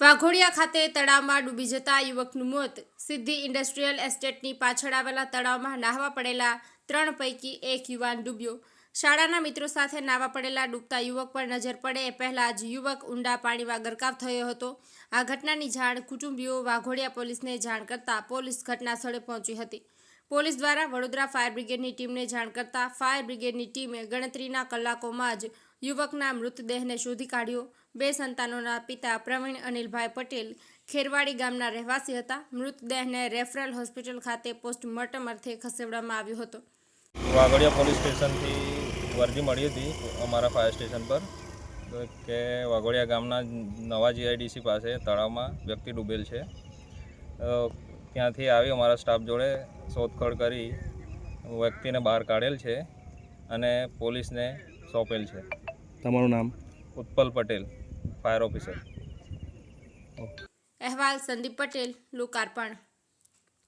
વાઘોડિયા ખાતે તળાવમાં ડૂબી જતા યુવકનું મોત. સિદ્ધિ ઇન્ડસ્ટ્રીયલ એસ્ટેટની પાછળ આવેલા તળાવમાં નાહવા પડેલા ત્રણ પૈકી એક યુવાન ડૂબ્યો. શાળાના મિત્રો સાથે નાહવા પડેલા ડૂબતા યુવક પર નજર પડે એ પહેલાં જ યુવક ઊંડા પાણીમાં ગરકાવ થયો હતો. આ ઘટનાની જાણ કુટુંબીઓ વાઘોડિયા પોલીસને જાણ કરતાં પોલીસ ઘટના સ્થળે પહોંચી હતી. પોલીસ દ્વારા વડોદરા ફાયર બ્રિગેડની ટીમને જાણ કરતાં ફાયર બ્રિગેડની ટીમે ગણતરીના કલાકોમાં જ યુવકના મૃતદેહને શોધી કાઢ્યો. બે સંતાનોના પિતા પ્રવીણ અનિલભાઈ પટેલ ખેરવાડી ગામના રહેવાસી હતા. મૃતદેહને રેફરલ હોસ્પિટલ ખાતે પોસ્ટમોર્ટમ અર્થે ખસેડવામાં આવ્યો હતો. વાગડિયા પોલીસ સ્ટેશનથી વર્દી મળી હતી અમારા ફાયર સ્ટેશન પર કે વાઘોડિયા ગામના નવા જીઆઈડીસી પાસે તળાવમાં વ્યક્તિ ડૂબેલ છે. ત્યાંથી આવી અમારા સ્ટાફ જોડે શોધખોળ કરી વ્યક્તિને બહાર કાઢેલ છે અને પોલીસને સોંપેલ છે. તમારું નામ? ઉત્પલ પટેલ ફાયર ઓફિસર અહેવાલ સંદીપ પટેલ લોકાર્પણ.